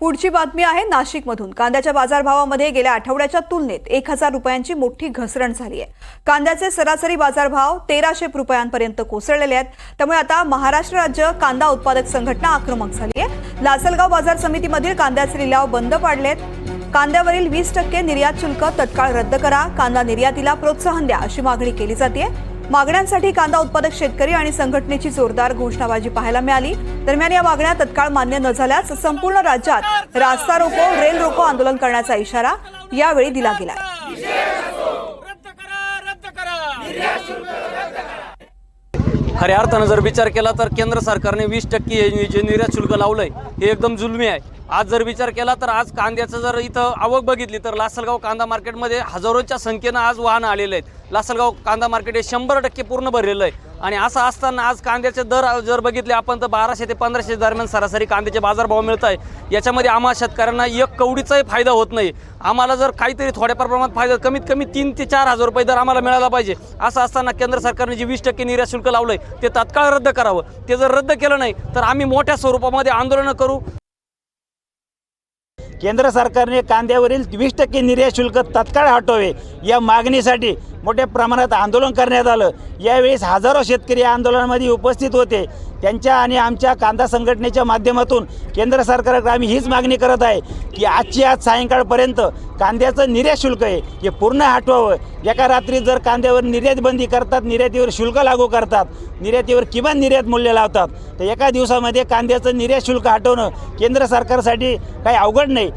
पुढची बातमी आहे नाशिकमधून. कांद्याच्या बाजारभावामध्ये गेल्या आठवड्याच्या तुलनेत एक हजार रुपयांची मोठी घसरण झाली आहे. कांद्याचे सरासरी बाजारभाव तेराशे रुपयांपर्यंत कोसळलेले आहेत. त्यामुळे आता महाराष्ट्र राज्य कांदा उत्पादक संघटना आक्रमक झाली आहे. लासलगाव बाजार समितीमधील कांद्याचे लिलाव बंद पाडलेत. कांद्यावरील वीस टक्के निर्यात शुल्क तत्काळ रद्द करा. कांदा निर्यातीला प्रोत्साहन द्या अशी मागणी केली जाते मागण्यांसाठी कांदा उत्पादक शेतकरी आणि संघटनेची जोरदार घोषणाबाजी पाहायला मिळाली. दरम्यान या मागण्या तत्काळ मान्य न झाल्यास संपूर्ण राज्यात रास्ता रोको रेल रोको आंदोलन करण्याचा इशारा यावेळी दिला गेला रद्द करा रद्द करा खऱ्या अर्थानं जर विचार केला तर केंद्र सरकारने वीस टक्के हे जे निर्यात शुल्क आहे हे एकदम जुलमी आहे. आज जर विचार केला तर आज कांद्याचं जर इथं आवक बघितली तर लासलगाव कांदा मार्केटमध्ये हजारोच्या संख्येनं आज वाहनं आलेले आहेत. लासलगाव कांदा मार्केट हे शंभर टक्के पूर्ण भरलेलं आहे. आणि असं असताना आज कांद्याचे दर जर बघितले आपण तर बाराशे ते पंधराशे दरम्यान सरासरी कांद्याचे बाजारभाव मिळत आहे. याच्यामध्ये आम्हा शेतकऱ्यांना एक कवडीचाही फायदा होत नाही. आम्हाला जर काहीतरी थोड्याफार प्रमाणात फायदा कमीत कमी तीन ते चार हजार रुपये दर आम्हाला मिळाला पाहिजे. असं असताना केंद्र सरकारने जे वीस टक्के निर्यात शुल्क लावलंय ते तात्काळ रद्द करावं. ते जर रद्द केलं नाही तर आम्ही मोठ्या स्वरूपामध्ये आंदोलनं करू. केंद्र सरकारने कांद्यावरील वीस टक्के निर्यात शुल्क तत्काळ हटवावे या मागणीसाठी मोठ्या प्रमाणात आंदोलन करण्यात आलं. यावेळेस हजारो शेतकरी या आंदोलनामध्ये उपस्थित होते. त्यांच्या आणि आमच्या कांदा संघटनेच्या माध्यमातून केंद्र सरकारकडे आम्ही हीच मागणी करत आहे की आजची आज सायंकाळपर्यंत कांद्याचं निर्यात शुल्क आहे हे पूर्ण हटवावं. एका रात्री जर कांद्यावर निर्यात बंदी करतात निर्यातीवर शुल्क लागू करतात निर्यातीवर किमान निर्यात मूल्य लावतात तर एका दिवसामध्ये कांद्याचं निर्यात शुल्क हटवणं केंद्र सरकारसाठी काही अवघड नाही.